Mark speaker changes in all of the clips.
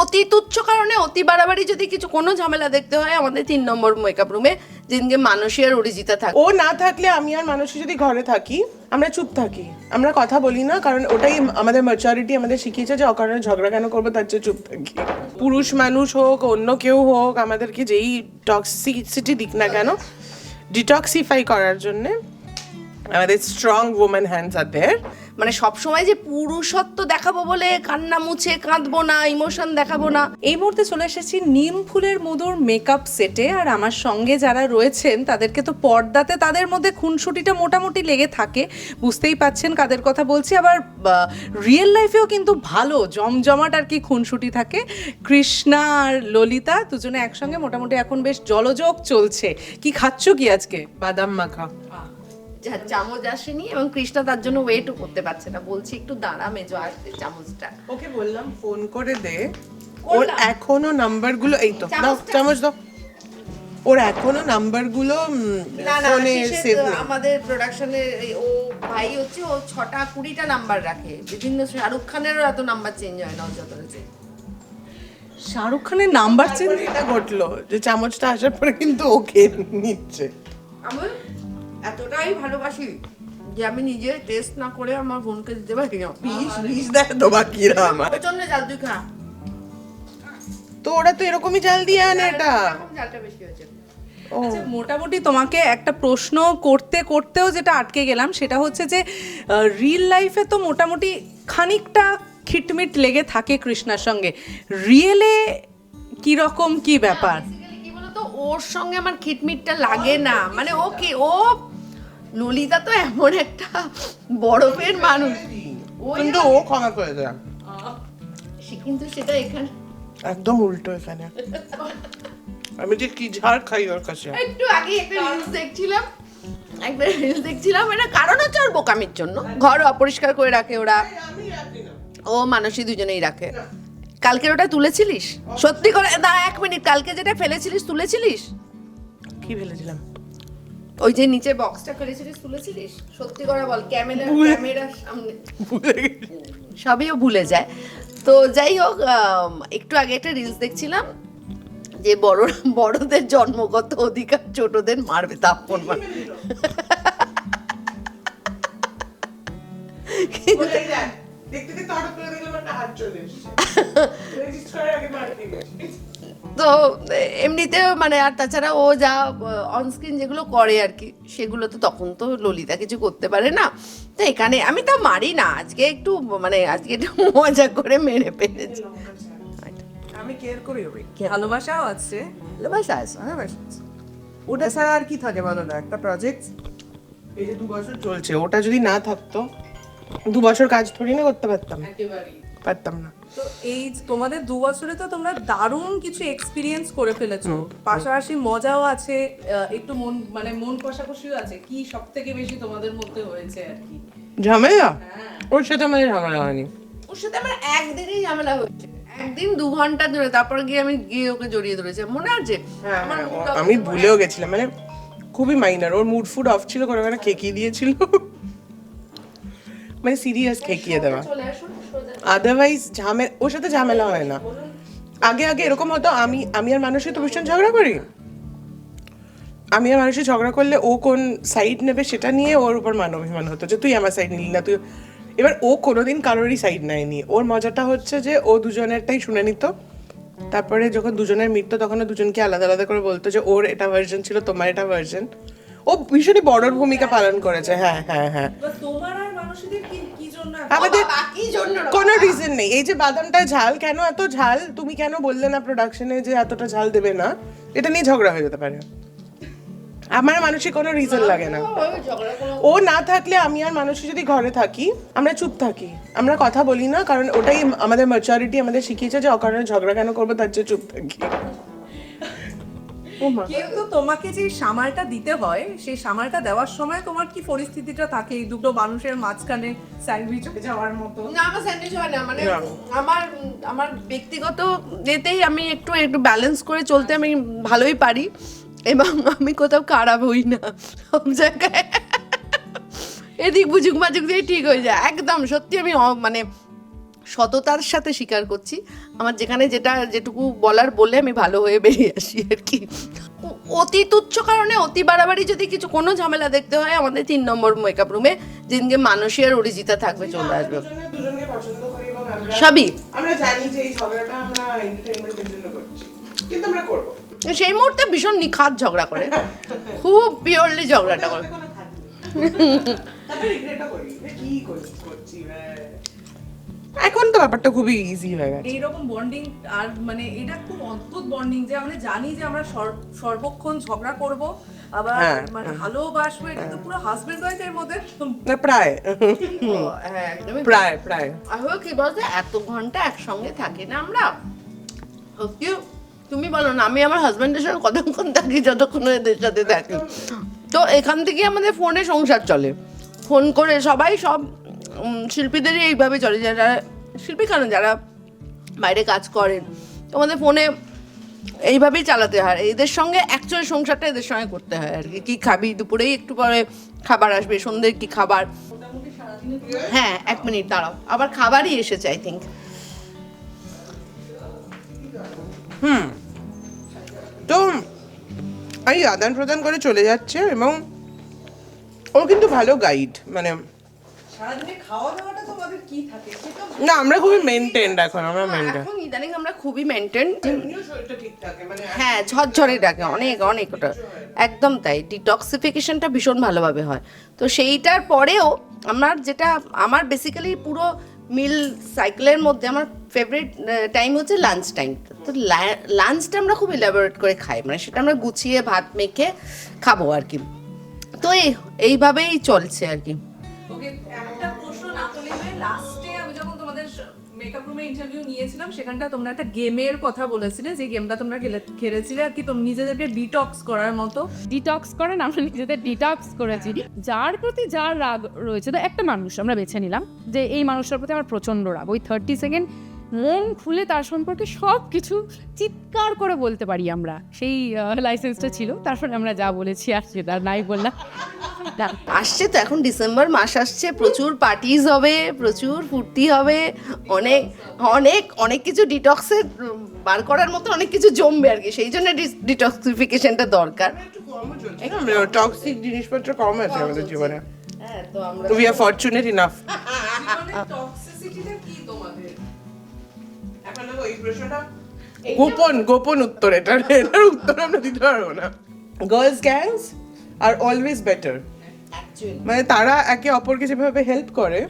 Speaker 1: অতি তুচ্ছ কারণে, অতি বাড়াবাড়ি যদি কিছু, কোনো ঝামেলা দেখতে হয়, আমাদের তিন নম্বর মেকআপ রুমে যেদিনকে মানসী আর অরিজিতা থাকে
Speaker 2: ও না থাকলে আমি আর মানুষই যদি ঘরে থাকি, আমরা চুপ থাকি। আমরা কথা বলি না, কারণ ওটাই আমাদের ম্যাচুরিটি আমাদের শিখিয়েছে যে অকারণে ঝগড়া কেন করব, তার চেয়ে চুপ থাকি। পুরুষ মানুষ হোক, অন্য কেউ হোক, আমাদেরকে যেই টক্সিসিটি দিক না কেন ডিটক্সিফাই করার জন্যে আমাদের strong woman hands are there
Speaker 1: মানে সবসময় যে পুরুষত্ব দেখাবো বলে কান্না মুছে কাঁদবো না ইমোশন দেখাবো না।
Speaker 3: এই মুহূর্তে চলে এসেছি নিম ফুলের মধুর মেকআপ সেটে আর আমার সঙ্গে যারা রয়েছেন তাদেরকে তো পর্দাতে তাদের মধ্যে খুনসুটিটা মোটামুটি লেগে থাকে। বুঝতেই পাচ্ছেন কাদের কথা বলছি। আবার রিয়েল লাইফেও কিন্তু ভালো জমজমাট আর কি খুনসুটি থাকে। কৃষ্ণা আর ললিতা দুজনে একসঙ্গে মোটামুটি এখন বেশ জলযোগ চলছে। কি খাচ্ছ কি আজকে?
Speaker 2: বাদাম মাখা।
Speaker 1: চামচ আসেনি এবং কৃষ্ণা তার জন্য ওয়েটও করতে পারছে না। বলছি একটু দাঁড়া মেজো আসতে চামচটা।
Speaker 2: ওকে বললাম ফোন করে দে। ওর। এখনও নাম্বারগুলো এই তো দাও চামচ দাও। ওর এখনও নাম্বারগুলো ফোনে সেভ
Speaker 1: আমাদের প্রোডাকশনে ও ভাই হচ্ছে ও ছটা কুড়িটা নাম্বার রাখে। বিভিন্ন শাহরুখ খানেরও এত নাম্বার চেঞ্জ হয় না ওর যত
Speaker 3: শাহরুখ খানের নাম্বার চেঞ্জ
Speaker 2: এটা ঘটলো যে চামচটা আসার পরে কিন্তু ওকে নিচ্ছে।
Speaker 1: আমি এতটাই ভালোবাসি যে আমি নিজে টেস্ট না করে আমার বোনকে দিতে পারি না
Speaker 2: বিষ বিষ দেয় তো বাকিরা আমার।
Speaker 1: প্রচণ্ড জাল তুই খা।
Speaker 2: তো ওরা তো এরকমই জাল দিয়ে আনে এটা।
Speaker 1: এখন জালটা বেশি হয়েছে।
Speaker 3: আচ্ছা, মোটামুটি তোমাকে একটা প্রশ্ন করতে করতেও যেটা আটকে গেলাম সেটা হচ্ছে যে রিয়েল লাইফে তো মোটামুটি খানিকটা খিটমিট লেগে থাকে কৃষ্ণার সঙ্গে। রিয়েলে কি রকম কি ব্যাপার
Speaker 1: ওর সঙ্গে আমার খিটমিটটা লাগে না। মানে ও কি ও ললিতা তো এমন একটা বরফের মানুষ। ও
Speaker 2: কিন্তু ও ক্ষমা করে দেয়।
Speaker 1: সে- কিন্তু সেটা এখানে
Speaker 2: একদম উল্টো এখানে। আমি যে কি ঝাড় খাই ওর কাছে।
Speaker 1: একটু আগে একটা রিলস দেখছিলাম। একটা রিলস দেখছিলাম এটা কারণ হচ্ছে ওর বোকামির জন্য। ঘর অপরিষ্কার করে রাখে ওরা। ও মানসী দুজনেই রাখে। কালকের ওটা তুলেছিলিস? সত্যি করে দাঁড়া এক মিনিট। কালকে যেটা ফেলেছিলিস তুলেছিলিস?
Speaker 2: কি ফেলেছিলাম?
Speaker 1: ওই যে নিচে বক্সটা ফেলেছিলিস তুলেছিলিস? সত্যি করে বল ক্যামেরা ক্যামেরার সামনে।
Speaker 2: ভুলে
Speaker 1: সবই ও ভুলে যায়। তো যাই হোক একটু আগে একটা রিলস দেখছিলাম যে বড় বড়দের জন্মগত অধিকার ছোটদের মারবে তাপ্পন
Speaker 2: মারবে। দেখতে হাত চলে
Speaker 1: তো এমনিতেও মানে আর তাছাড়া ও যা অনস্ক্রিন যেগুলো করে আর কি সেগুলো তো তখন তো ললিতা কিছু করতে পারে না। তো এখানে আমি তো মারি না আজকে একটু মানে আজকে একটু মজা করে মেরে ফেলেছি।
Speaker 2: আমি কেয়ার করি
Speaker 3: ভালোবাসাও আছে।
Speaker 1: ভালোবাসা আছে
Speaker 4: ওটা ছাড়া আর কি থাকে বলো না? একটা প্রজেক্ট
Speaker 2: এই যে দু বছর চলছে ওটা যদি না থাকতো দু বছর কাজ থরি না করতে পারতাম। পারতাম না।
Speaker 3: তো এই তোমাদের দু বছরে তো তোমরা দারুণ কিছু এক্সপিরিয়েন্স করে ফেলেছো। পাশাপাশি মজাও আছে একটু মন মানে মন কষাকষিও আছে। কি সব থেকে বেশি তোমাদের মধ্যে হয়েছে আর কি?
Speaker 2: ঝামেলা? ওর সাথে আমাদের ঝামেলা হয়নি।
Speaker 1: ওর সাথে আমার একদিনই ঝামেলা হচ্ছে একদিন দু ঘণ্টা ধরে তারপর গিয়ে আমি গিয়ে ওকে জড়িয়ে ধরেছি। মনে আছে?
Speaker 2: হ্যাঁ, আমি ভুলেও গেছিলাম মানে খুবই মাইনার ওর মুড ফুড অফ ছিল কোনো একটা খেকিয়ে দিয়েছিল। মানে সিরিয়াস খেকিয়ে দেওয়া। আদারওয়াইজ ঝামেলা ওর সাথে ঝামেলা হয় না। আগে আগে এরকম হতো, আমি আমি আর মানুষের তো ভীষণ ঝগড়া করি। আমি আর মানুষের ঝগড়া করলে ও কোন সাইড নেবে সেটা নিয়ে ওর উপর মান অভিমান হতো যে, তুই আমার সাইড নিলি না, তুই এবার ও কোনোদিন কারোরই সাইড নেয়নি। ওর মজাটা হচ্ছে যে, ও দুজনেরটাই শুনে নিত। তারপরে যখন দুজনের মিটতো তখন দুজনকে আলাদা আলাদা করে বলতো যে, ওর এটা ভার্জন ছিল, তোমার এটা ভার্জন ও ভীষণই বড়র ভূমিকা পালন করেছে। হ্যাঁ হ্যাঁ হ্যাঁ।
Speaker 3: তোমার আর মানুষদের কি
Speaker 2: আমাদের। কোনো রিজন নেই। এই যে বাদামটা ঝাল কেন এত ঝাল? তুমি কেন বললে না প্রোডাকশনে যে এতটা ঝাল দেবে না? এটা নিয়ে ঝগড়া হয়ে যেতে পারে। আমার মানুষের কোনো রিজন লাগে না। ও না থাকলে আমি আর মানুষ যদি ঘরে থাকি আমরা চুপ থাকি। আমরা কথা বলি না কারণ ওটাই আমাদের ম্যাচুরিটি আমাদের শিখিয়েছে যে অকারণে ঝগড়া কেন করব তার চেয়ে চুপ থাকি।
Speaker 3: কিন্তু তোমাকে যে সামালটা দিতে হয় সেই সামালটা দেওয়ার সময় তোমার কি পরিস্থিতিটা থাকে? এই দুটো মানুষের মাঝখানে স্যান্ডউইচ হয়ে যাওয়ার মতো?
Speaker 1: না আমার স্যান্ডউইচ হয় না। মানে আমার আমার ব্যক্তিগত এতেই আমি একটু একটু ব্যালেন্স করে চলতে আমি ভালোই পারি। এবং আমি কোথাও খারাপ হই না। সব জায়গায়। এদিক বুঝুক মাজুক দিয়ে ঠিক হয়ে যায়। একদম সত্যি আমি মানে সততার সাথে স্বীকার করছি। আমার যেখানে যেটা যেটুকু বলার বলে আমি ভালো হয়ে বেরিয়ে আসি আর কি। অতি তুচ্ছ কারণে অতি বাড়াবাড়ি যদি কিছু কোনো ঝামেলা দেখতে হয় আমাদের তিন নম্বর মেকআপ রুমে যেদিনকে মানসী আর অরিজিতা থাকবে চলে আসবে। সবই
Speaker 2: আমরা জানি যে এই ঝগড়াটা আমরা এন্টারটেইনমেন্টের জন্য করছি। কিন্তু আমরা করব।
Speaker 1: সেই মুহূর্তে ভীষণ নিখাত ঝগড়া করে। খুব পিওরলি ঝগড়াটা করে।
Speaker 2: কি। এখন তো ব্যাপারটা খুবই ইজি হয়ে গেছে।
Speaker 3: এইরকম বন্ডিং আর মানে এটা খুব অদ্ভুত বন্ডিং যে আমরা জানি যে আমরা সর্বক্ষণ ঝগড়া করব আবার
Speaker 2: হ্যাঁ,
Speaker 3: মানে ভালোবাসবো এটা তো পুরো হাজবেন্ড ওয়াইফের মধ্যে।
Speaker 2: না প্রায়।
Speaker 1: হ্যাঁ একদমই।
Speaker 2: প্রায় প্রায়।
Speaker 1: আসলে কি বলতে এত ঘণ্টা একসঙ্গে থাকি না আমরা। কি তুমি বলো না আমি আমার হাজব্যান্ডের সাথে কতক্ষণ থাকি যতক্ষণ এদের সাথে থাকি। তো এখান থেকে আমাদের ফোনে সংসার চলে। ফোন করে সবাই সব শিল্পীদেরই এইভাবে চলে যায় যারা শিল্পী কেন যারা বাইরে কাজ করেন তো আমাদের ফোনে এইভাবেই চালাতে হয়। এদের সঙ্গে অ্যাকচুয়ালি সংসারটা এদের সঙ্গে করতে হয় আর কি। কী খাবি? দুপুরেই একটু পরে খাবার আসবে, সন্ধ্যের কি খাবার? হ্যাঁ এক মিনিট দাঁড়াও। আবার খাবারই এসেছে আই থিঙ্ক হুম।
Speaker 2: তো এই আদান প্রদান করে চলে যাচ্ছে এবং ও কিন্তু ভালো গাইড মানে না আমরা খুবই মেনটেন্ড এখন আমরা মেনটেন
Speaker 1: এখন ইদানিং আমরা খুবই মেনটেন
Speaker 2: মানে
Speaker 1: হ্যাঁ ঝরঝরে ডাকে অনেক অনেক ওটা। একদম তাই ডিটক্সিফিকেশনটা ভীষণ ভালোভাবে হয়। তো সেইটার পরেও আমার যেটা আমার বেসিক্যালি পুরো মিল সাইকেলের মধ্যে আমার ফেভারিট টাইম হচ্ছে লাঞ্চ টাইম তো লাঞ্চটা আমরা খুব ইলাবোরেট করে খাই মানে সেটা আমরা গুছিয়ে ভাত মেখে খাব আর কি। তো এই এইভাবেই চলছে আর কি।
Speaker 3: ওকে একটা প্রশ্ন না তুলে লাস্টে আমি যখন তোমাদের মেকআপ রুমে ইন্টারভিউ নিয়েছিলাম সেখানটা তোমরা একটা গেমের কথা বলেছিলে যে গেমটা তোমরা খেলে- খেলেছিলে আর কি তোমরা নিজেদেরকে ডিটক্স করার মতো।
Speaker 5: ডিটক্স করেন আমরা নিজেদের ডিটক্স করেছি। যার প্রতি যার রাগ রয়েছে তো একটা মানুষ আমরা বেছে নিলাম যে এই মানুষটার প্রতি আমার প্রচণ্ড রাগ। ওই থার্টি সেকেন্ড মন খুলে তার সম্পর্কে সব কিছু চিৎকার করে বলতে পারি আমরা। সেই লাইসেন্সটা ছিল। তারপরে আমরা যা বলেছি আর সেটা নাই বললাম।
Speaker 1: আসছে তো এখন ডিসেম্বর মাস আসছে। প্রচুর পার্টিজ হবে প্রচুর ফুর্তি হবে। অনেক অনেক অনেক কিছু ডিটক্সের বার করার মতো অনেক কিছু জমবে আর কি। সেই জন্য ডিটক্সিফিকেশনটা দরকার।
Speaker 2: টক্সিক জিনিসপত্র কম আছে আমাদের জীবনে।
Speaker 1: হ্যাঁ তো আমরা
Speaker 2: উই আর ফরচুনেট ইনাফ
Speaker 3: টক্সিসিটিটা কি তোমাদের?
Speaker 2: গোপন গোপন উত্তর এটা। এটার উত্তর আমরা দিতে পারব না। Girls gangs are always better মানে তারা একে অপরকে যেভাবে হেল্প করে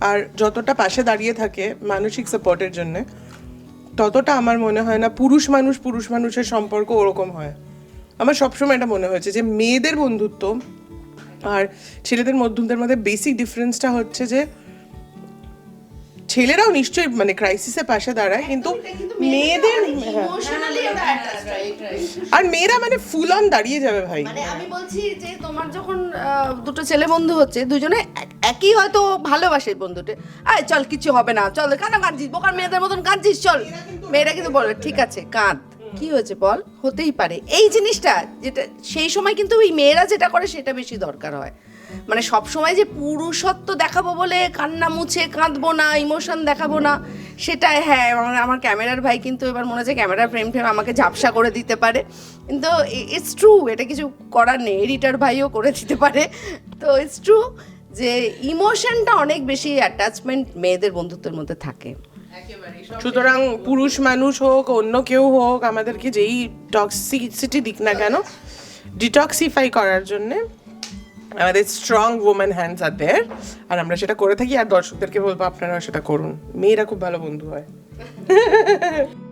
Speaker 2: আর যতটা পাশে দাঁড়িয়ে থাকে মানসিক সাপোর্টের জন্য ততটা আমার মনে হয় না পুরুষ মানুষ পুরুষ মানুষের সম্পর্ক ওরকম হয়। আমার সবসময় এটা মনে হয়েছে যে মেয়েদের বন্ধুত্ব আর ছেলেদের বন্ধুত্বের মধ্যে বেসিক ডিফারেন্সটা হচ্ছে যে ছেলেরাও নিশ্চয়ই মানে ক্রাইসিসে পাশে দাঁড়ায় কিন্তু মেয়েদের হ্যাঁ।
Speaker 1: ওরা অ্যাটাচড হয়
Speaker 2: আর মেয়েরা মানে ফুল অন দাঁড়িয়ে যাবে ভাই।
Speaker 1: মানে আমি বলছি যে তোমার যখন দুটো ছেলে বন্ধু হচ্ছে দুজনে এক- একই হয়তো ভালোবাসে বন্ধুটে আয় চল কিছু হবে না চল কেন কাঁদছিস? বোকার মেয়েদের মতন কাঁদছিস চল। মেয়েরা কিন্তু বলবে ঠিক আছে কাঁদ। কি হয়েছে বল? হতেই পারে। এই জিনিসটা যেটা সেই সময় কিন্তু ওই মেয়েরা যেটা করে সেটা বেশি দরকার হয়। মানে সব সময় যে পুরুষত্ব দেখাবো বলে কান্না মুছে কাঁদবো না ইমোশন দেখাবো না, সেটাই হ্যাঁ আমার- আমার ক্যামেরার ভাই কিন্তু এবার মনে হচ্ছে ক্যামেরার ফ্রেম ফ্রেম আমাকে ঝাপসা করে দিতে পারে। কিন্তু ইটস ট্রু এটা কিছু করার নেই এডিটার ভাইও করে দিতে পারে। তো ইটস ট্রু যে ইমোশনটা অনেক বেশি অ্যাটাচমেন্ট মেয়েদের বন্ধুত্বের মধ্যে থাকে।
Speaker 2: সুতরাং পুরুষ মানুষ হোক, অন্য কেউ হোক, আমাদেরকে যেই টক্সিসিটি দিক না কেন ডিটক্সিফাই করার জন্য আমাদের strong women hands are there আর আমরা সেটা করে থাকি, আর দর্শকদেরকে বলব, আপনারাও সেটা করুন। মেয়েরা খুব ভালো বন্ধু হয়।